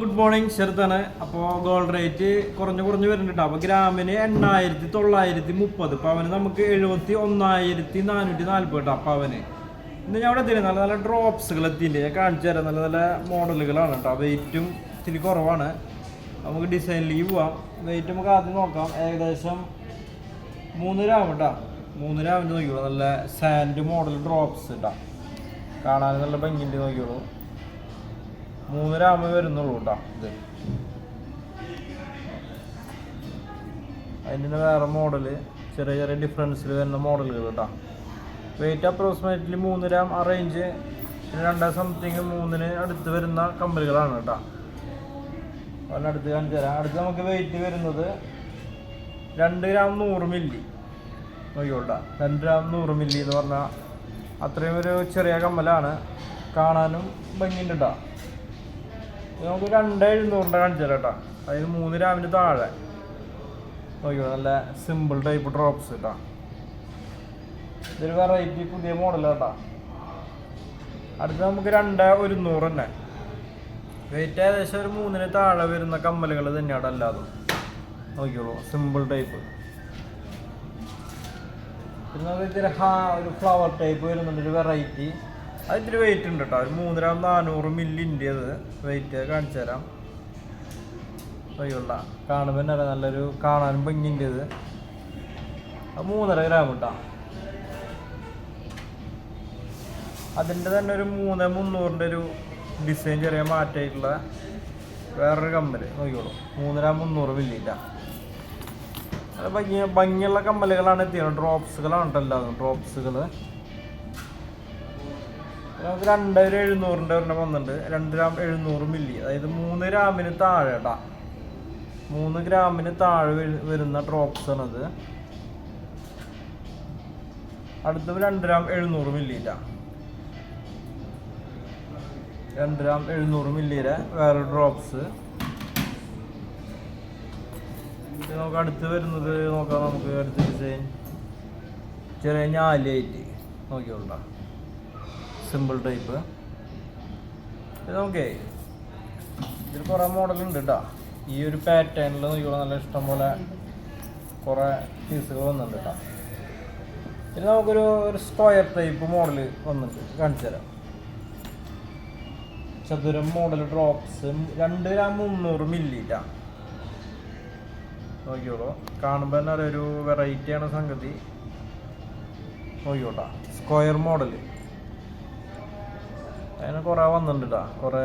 Good morning ശരത്താണ് അപ്പോൾ gold rate കുറഞ്ഞു കുറഞ്ഞു വരുന്നുണ്ട്. അപ്പോൾ ഗ്രാമിന് എണ്ണായിരത്തി തൊള്ളായിരത്തി മുപ്പത്. പവന് നമുക്ക് എഴുപത്തി ഒന്നായിരത്തി നാനൂറ്റി നാൽപ്പത് കേട്ടോ അപ്പോൾ അവന്. ഇന്ന് ഞാൻ അവിടെ എത്തിയില്ല. നല്ല നല്ല ഡ്രോപ്സുകൾ എത്തിയില്ലേ? ഞാൻ കാണിച്ചു തരാം. നല്ല നല്ല മോഡലുകളാണ് കേട്ടോ. വെയിറ്റും ഇത്തിരി കുറവാണ്. നമുക്ക് ഡിസൈനിലേക്ക് പോവാം. വെയിറ്റ് നമുക്ക് ആദ്യം നോക്കാം. ഏകദേശം മൂന്ന് രാം കേട്ടോ മൂന്ന് രാമിന്റെ നോക്കിയോളൂ നല്ല സാൻഡ് മോഡൽ ഡ്രോപ്സ് കേട്ടോ കാണാൻ നല്ല ഭംഗിന്റെ നോക്കിയോളൂ മൂന്ന് ആകുമ്പോൾ വരുന്നുള്ളൂ കേട്ടോ ഇത്. അതിന് വേറെ മോഡൽ ചെറിയ ചെറിയ ഡിഫറൻസിൽ വരുന്ന മോഡലുകൾ കേട്ടോ വെയിറ്റ് അപ്രോക്സിമേറ്റ്ലി മൂന്നര ആ റേഞ്ച് പിന്നെ രണ്ടാം സംതിങ് മൂന്നിന് അടുത്ത് വരുന്ന കമ്പനികളാണ് കേട്ടോ അതിനടുത്ത് കാണിച്ചു തരാം. അടുത്ത് നമുക്ക് വെയിറ്റ് വരുന്നത് രണ്ട് ഗ്രാം നൂറ് മില്ലി നോക്കിയോട്ടാ രണ്ട് ഗ്രാം നൂറ് മില്ലി എന്ന് പറഞ്ഞാൽ അത്രയും ഒരു ചെറിയ കമ്മലാണ്. കാണാനും ഭംഗിയുണ്ട് കേട്ടോ നമുക്ക് രണ്ട് എഴുന്നൂറിന്റെ കാണിച്ചു തരാം കേട്ടോ. അതിന് മൂന്ന് രാമിന് താഴെ. നോക്കിയോ നല്ല സിമ്പിൾ ടൈപ്പ് ഡ്രോപ്സ് കേട്ടോ. ഇതൊരു വെറൈറ്റി പുതിയ മോഡലാണ് കേട്ടോ അടുത്ത് നമുക്ക് രണ്ട് ഒരുന്നൂറ് തന്നെ. വെയിറ്റ് ഏകദേശം ഒരു മൂന്നിന് താഴെ വരുന്ന കമ്മലുകൾ തന്നെയാണ് അല്ലാതെ നോക്കിയോളൂ സിമ്പിൾ ടൈപ്പ് പിന്നെ നമുക്ക് ഹാ ഒരു ഫ്ലവർ ടൈപ്പ് വരുന്നുണ്ട് ഒരു വെറൈറ്റി അത് ഇത്തിരി വെയിറ്റ് ഉണ്ട് കേട്ടോ ഒരു മൂന്നര നാനൂറ് മില്ലിന്റെ അത്. വെയിറ്റ് കാണിച്ചു തരാം. അയ്യോണ്ട കാണുമ്പോൾ തന്നെ നല്ലൊരു കാണാനും ഭംഗിന്റെ അത് മൂന്നര ഗ്രാം കേട്ടോ അതിന്റെ തന്നെ ഒരു മൂന്ന് മുന്നൂറിന്റെ ഒരു ഡിസൈൻ ചെറിയ മാറ്റമായിട്ടുള്ള വേറൊരു കമ്മൽ നോക്കിയോളൂ മൂന്നര മുന്നൂറ് മില്ലിന്റെ അത് ഭംഗി ഭംഗിയുള്ള കമ്മലുകളാണ് എത്തിയത്. ഡ്രോപ്സുകളാണ് കേട്ടോ ഡ്രോപ്സുകൾ നമുക്ക് രണ്ടായിരം എഴുന്നൂറിന്റെ ഒരെണ്ണം വന്നിട്ടുണ്ട്. രണ്ട് ഗ്രാം എഴുന്നൂറ് മില്ലി അതായത് മൂന്ന് ഗ്രാമിന് താഴെ കേട്ടാ മൂന്ന് ഗ്രാമിന് താഴെ വരുന്ന ഡ്രോപ്സ് ആണത്. അടുത്ത രണ്ട് ഗ്രാം എഴുന്നൂറ് മില്ലിയിട്ടാ രണ്ട് ഗ്രാം എഴുന്നൂറ് മില്ലിയുടെ വേറെ ഡ്രോപ്സ് നമുക്ക് അടുത്ത് വരുന്നത് നോക്കാം നമുക്ക് അടുത്ത് ചെറിയ ഞാലിയായിട്ട് നോക്കിയോളാ സിമ്പിൾ ടൈപ്പ് ഇത് നോക്കേ ഇതിൽ കുറേ മോഡലുണ്ട് കേട്ടോ ഈ ഒരു പാറ്റേണിൽ നോക്കിയോ നല്ല ഇഷ്ടം പോലെ കുറേ പീസുകൾ വന്നിട്ടുണ്ട് കേട്ടോ ഇത് നമുക്കൊരു ഒരു സ്ക്വയർ ടൈപ്പ് മോഡൽ വന്നിട്ടുണ്ട്. കാണിച്ചു തരാം. ചതുരം മോഡൽ ഡ്രോപ്സ് രണ്ട് ഗ്രാം മുന്നൂറ് മില്ലിട്ടാ നോക്കിയോളൂ കാണുമ്പോൾ തന്നെ ഒരു വെറൈറ്റിയാണ് സംഗതി. നോക്കിയോട്ടാ സ്ക്വയർ മോഡൽ അതിന് കുറേ വന്നിട്ടുണ്ട് കേട്ടോ കുറേ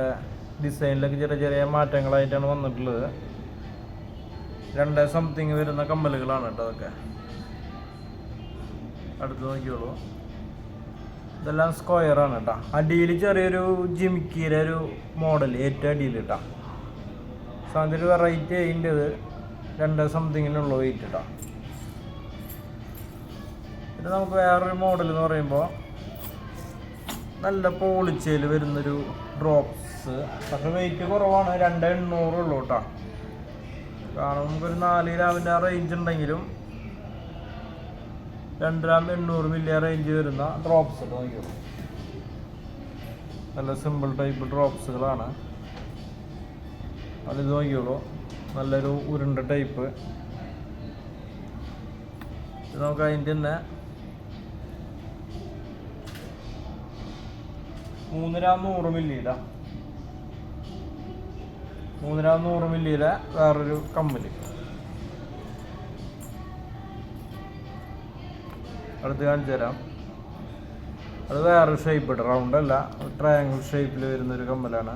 ഡിസൈനിലൊക്കെ ചെറിയ ചെറിയ മാറ്റങ്ങളായിട്ടാണ് വന്നിട്ടുള്ളത്. രണ്ട് സംതിങ് വരുന്ന കമ്മലുകളാണ് കേട്ടോ അതൊക്കെ. അടുത്ത് നോക്കിയോളൂ. ഇതെല്ലാം സ്ക്വയർ ആണ് കേട്ടോ അടിയിൽ ചെറിയൊരു ജിമിക്കിയുടെ ഒരു മോഡൽ ഏറ്റവും അടിയിൽ കേട്ടോ സാധനം ഒരു വെറൈറ്റി അതിന്റെ ഇത്. രണ്ട് സംതിങ്ങിനുള്ള വെയിറ്റ് കേട്ടോ ഇത് നമുക്ക് വേറൊരു മോഡൽ എന്ന് പറയുമ്പോൾ നല്ല പോളിച്ചയിൽ വരുന്നൊരു ഡ്രോപ്സ് പക്ഷെ വെയിറ്റ് കുറവാണ്. രണ്ട് എണ്ണൂറുള്ളൂ കേട്ടോ. കാരണം നമുക്കൊരു നാല് ഗ്രാമിന്റെ ആ റേഞ്ച് ഉണ്ടെങ്കിലും രണ്ട് ഗ്രാം എണ്ണൂറ് മില്ലി റേഞ്ച് വരുന്ന ഡ്രോപ്സ് നോക്കിയോ നല്ല സിമ്പിൾ ടൈപ്പ് ഡ്രോപ്സുകളാണ് അതിൽ നോക്കിയോളൂ നല്ലൊരു ഉരുണ്ട ടൈപ്പ് നമുക്ക് അതിന്റെ തന്നെ മൂന്നര നൂറ് മില്ലിയുടെ മൂന്നര നൂറ് മില്ലിയുടെ വേറൊരു കമ്മൽ അടുത്ത് കാണിച്ചു തരാം. അത് വേറൊരു ഷേപ്പ് റൗണ്ട് അല്ല ട്രയാങ്കിൾ ഷേപ്പിൽ വരുന്നൊരു കമ്മലാണ്.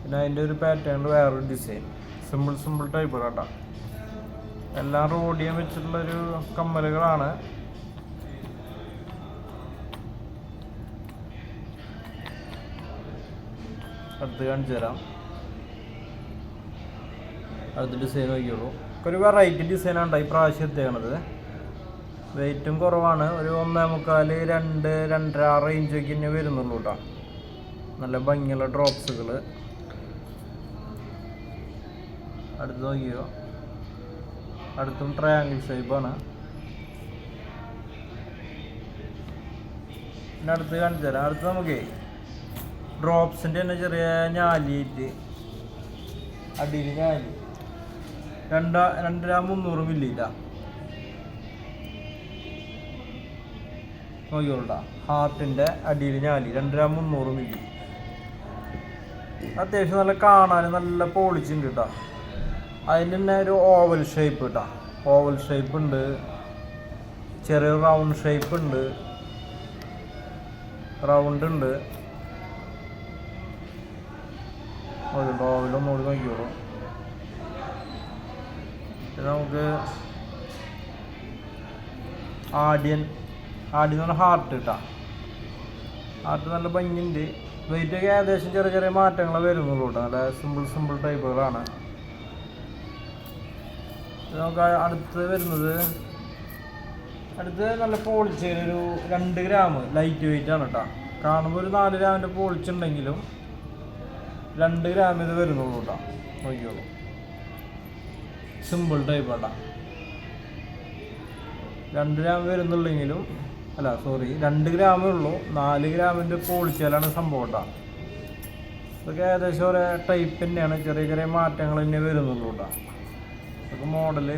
പിന്നെ അതിന്റെ ഒരു പാറ്റേൺ വേറൊരു ഡിസൈൻ സിമ്പിൾ സിമ്പിൾ ടൈപ്പ് കേട്ടോ. എല്ലാം റോഡിയം വെച്ചിട്ടുള്ളൊരു കമ്മലുകളാണ്. അടുത്ത് കാണിച്ചു തരാം. അടുത്ത ഡിസൈൻ നോക്കിയുള്ളൂ ഒരു വെറൈറ്റി ഡിസൈനാണ് ഈ പ്രാവശ്യം എത്തിക്കണത് വെയിറ്റും കുറവാണ്. ഒരു ഒന്നേ മുക്കാൽ രണ്ട് രണ്ടര ആ റേഞ്ചൊക്കെ തന്നെ വരുന്നുള്ളൂ കേട്ടോ നല്ല ഭംഗിയുള്ള ഡ്രോപ്സുകൾ അടുത്ത് നോക്കിയോ അടുത്തും ട്രയാങ്കിൾ ഷേപ്പാണ് പിന്നെ അടുത്ത് കാണിച്ചു തരാം. അടുത്ത് നമുക്കേ ഡ്രോപ്സിന്റെ തന്നെ ചെറിയ ഞാലിയിട്ട് അടിയിൽ ഞാലി. രണ്ടാ രണ്ടര മുന്നൂറ് മില്ലിയില്ല നോക്കിയോളാ ഹാർട്ടിന്റെ അടിയിൽ ഞാലി രണ്ടര മുന്നൂറ് മില്ലി അത്യാവശ്യം നല്ല കാണാൻ നല്ല പോളിച്ചുണ്ട് കേട്ടോ അതിന് തന്നെ ഒരു ഓവൽ ഷേപ്പ് കേട്ടോ ഓവൽ ഷേപ്പ് ഉണ്ട്. ചെറിയ റൗണ്ട് ഷേപ്പ് ഉണ്ട്. റൗണ്ട് ഉണ്ട്. ഓവൽ ഒന്നുകൂടി നോക്കിയോളൂ പിന്നെ നമുക്ക് ആഡിയൻ ആടിയെന്ന് പറഞ്ഞാൽ ഹാർട്ട് കിട്ടാം ഹാർട്ട് നല്ല ഭംഗിയുണ്ട്. വെയിറ്റ് ഒക്കെ ഏകദേശം ചെറിയ ചെറിയ മാറ്റങ്ങൾ വരുന്നുള്ളൂ കേട്ടോ നല്ല സിമ്പിൾ സിമ്പിൾ ടൈപ്പുകളാണ് നമുക്ക് അടുത്ത് വരുന്നത് അടുത്ത് നല്ല പോളിച്ച് ഒരു രണ്ട് ഗ്രാം ലൈറ്റ് വെയിറ്റ് ആണ് കേട്ടോ കാണുമ്പോൾ ഒരു നാല് ഗ്രാമിന്റെ പോളിച്ച് ഉണ്ടെങ്കിലും രണ്ട് ഗ്രാം ഇത് വരുന്നുള്ളൂ കേട്ടോ. നോക്കിയോളൂ സിമ്പിൾ ടൈപ്പ് കേട്ടോ രണ്ട് ഗ്രാം വരുന്നുള്ളെങ്കിലും അല്ല സോറി രണ്ട് ഗ്രാമേ ഉള്ളൂ. നാല് ഗ്രാമിന്റെ പോളിച്ചാലാണ് സംഭവം കേട്ടോ. ഇതൊക്കെ ഏകദേശം ഒരേ ടൈപ്പ് തന്നെയാണ്. ചെറിയ ചെറിയ മാറ്റങ്ങൾ തന്നെ വരുന്നുള്ളൂ കേട്ടോ. ഇതൊക്കെ മോഡൽ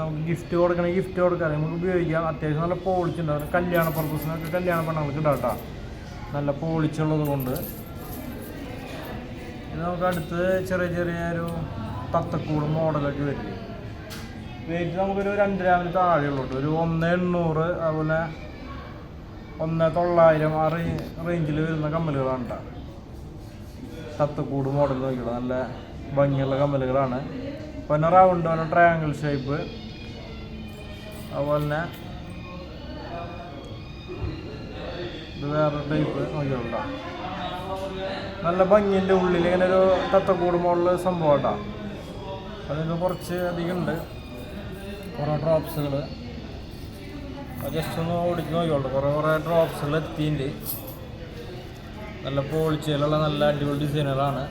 നമുക്ക് ഗിഫ്റ്റ് കൊടുക്കണമെങ്കിൽ ഗിഫ്റ്റ് കൊടുക്കാം. നമുക്ക് ഉപയോഗിക്കാം. അത്യാവശ്യം നല്ല പോളിച്ചുണ്ടാവും കല്യാണ പർപ്പസിനൊക്കെ കല്യാണ പെണ്ണുങ്ങൾക്ക് ഇടാം കേട്ടോ. നല്ല പോളിച്ചുള്ളത് കൊണ്ട്. ഇത് നമുക്ക് അടുത്ത് ചെറിയ ചെറിയ ഒരു തത്തക്കൂട് മോഡലൊക്കെ വരില്ലേ വെയിറ്റ് നമുക്കൊരു രണ്ട് ഗ്രാമിന് താഴെ ഉള്ളൂ. ഒരു ഒന്ന് എണ്ണൂറ് അതുപോലെ ഒന്ന് തൊള്ളായിരം ആ റേഞ്ചിൽ വരുന്ന കമ്മലുകളാണ് കേട്ടോ തത്തക്കൂട് മോഡൽ നോക്കിയുള്ളൂ നല്ല ഭംഗിയുള്ള കമ്മലുകളാണ്. പിന്നെ റൗണ്ട് പിന്നെ ട്രയാങ്കിൾ ഷേപ്പ് അതുപോലെ തന്നെ ഇത് വേറെ ടൈപ്പ് നോക്കിയോളൂ നല്ല ഭംഗിന്റെ ഉള്ളിൽ ഇങ്ങനെ ഒരു തത്തക്കൂട് മോഡൽ സംഭവം കേട്ടോ അതിന് കുറച്ച് അധികം ഉണ്ട്. കുറേ ഡ്രോപ്സുകൾ ജസ്റ്റ് ഒന്ന് ഓടിച്ച് നോക്കിയോളൂ കുറേ കുറേ ഡ്രോപ്സുകൾ എത്തിയിട്ടുണ്ട്. നല്ല പോളിച്ചയിലുള്ള നല്ല അടിപൊളി ഡിസൈനുകളാണ്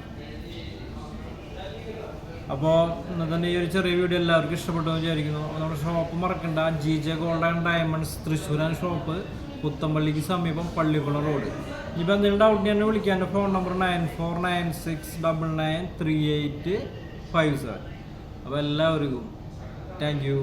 അപ്പോൾ ഇന്നത്തെ ഈ ഒരു ചെറിയ വീഡിയോ എല്ലാവർക്കും ഇഷ്ടപ്പെട്ടു എന്ന് വിചാരിക്കുന്നു നമ്മുടെ ഷോപ്പ് മറക്കണ്ട. G J gold and diamonds തൃശ്ശൂരാൻ shop പുത്തമ്പള്ളിക്ക് സമീപം പള്ളിക്കുളം റോഡ് ഇപ്പം എന്തെങ്കിലും ഡൗട്ട് എന്നെ വിളിക്കാൻ എന്റെ phone number nine four nine six double nine three eight five seven അപ്പോൾ എല്ലാവർക്കും താങ്ക് യു